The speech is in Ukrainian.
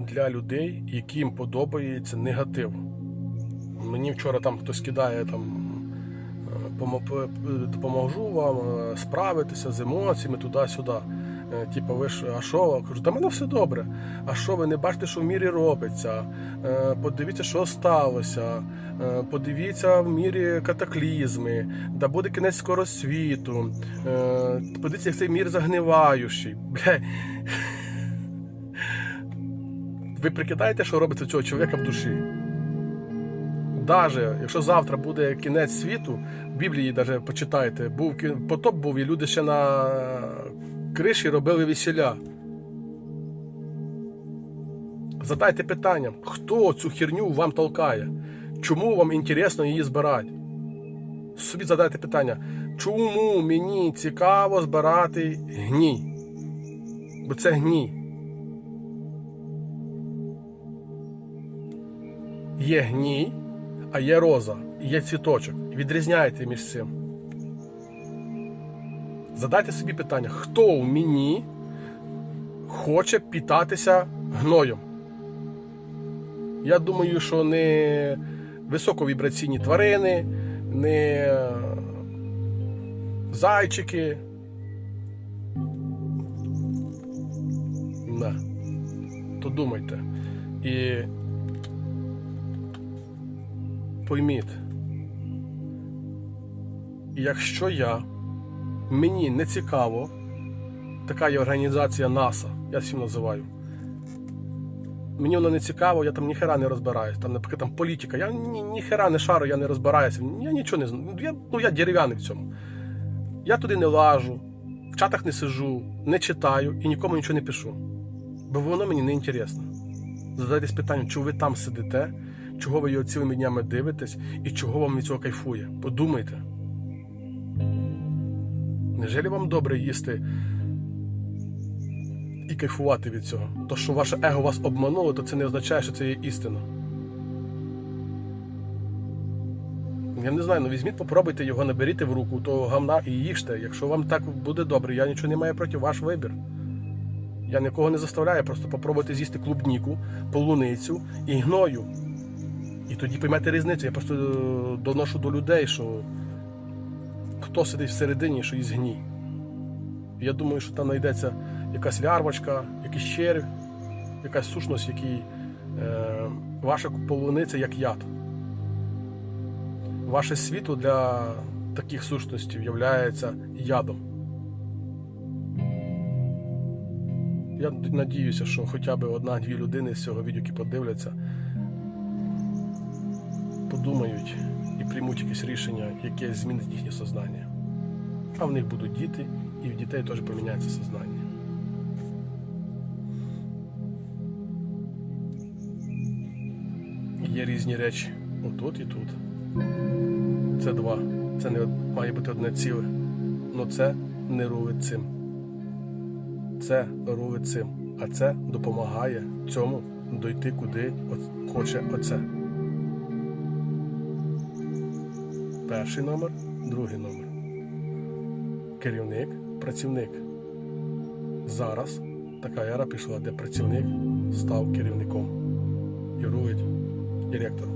для людей, яким подобається негатив. Мені вчора там хтось кидає там. е, Допоможу вам е, справитися з емоціями туди-сюди. Е, Типу, ви ж, а що? Кажу, та мене все добре. А що ви не бачите, що в мірі робиться? Подивіться, що сталося. Подивіться в мірі катаклізми, да буде кінець скоро світу. Подивіться, як цей мір загниваючий. Бля. Ви прикидаєте, що робиться цього чоловіка в душі? Даже якщо завтра буде кінець світу, в Біблії даже почитайте, був потоп був, і люди ще на криші робили весіля. Задайте питання, хто цю херню вам толкає? Чому вам інтересно її збирати? Собі задайте питання, чому мені цікаво збирати гній? Бо це гній. Є гній, а є роза, є цвіточок. Відрізняйте між цим. Задайте собі питання, хто в мені хоче питатися гноєм? Я думаю, що не високовібраційні тварини, не зайчики. Да. То думайте. І пойміть, якщо я, мені не цікаво, така є організація НАСА, я всім називаю. Мені воно не цікаво, я там ніхера не розбираюсь. Там, наприклад, там політика. Я ні, ніхера не шару, я не розбираюся. Я нічого не знаю. Я, ну, я дерев'яний в цьому. Я туди не лажу, в чатах не сижу, не читаю і нікому нічого не пишу. Бо воно мені не інтересно. Задайтесь питанням, чого ви там сидите, чого ви його цілими днями дивитесь і чого вам від цього кайфує. Подумайте. Неужели вам добре їсти і кайфувати від цього? То, що ваше его вас обмануло, то це не означає, що це є істина. Я не знаю, ну візьміть, попробуйте його, наберіть в руку того гамна і їжте. Якщо вам так буде добре, я нічого не маю проти, ваш вибір. Я нікого не заставляю, просто попробуйте з'їсти клубніку, полуницю і гною. Тоді поймете різницю. Я просто е, доношу до людей, що хто сидить всередині, що їсть гній. Я думаю, що там знайдеться якась лярвочка, якийсь червь, якась сушність, який е, ваша полуниця як яд. Ваше світло для таких сущностей є ядом. Я надіюся, що хоча б одна-дві людини з цього відео, подивляться, подумають і приймуть якесь рішення, яке змінить їхнє сознання. А в них будуть діти, і в дітей теж поміняється сознання. Є різні речі отут і тут. Це два. Це не має бути одне ціле. Но це не рулить цим. Це рулить цим. А це допомагає цьому дойти куди хоче оце. Перший номер, другий номер. Керівник, працівник. Зараз така ера пішла, де працівник став керівником і рулить директором.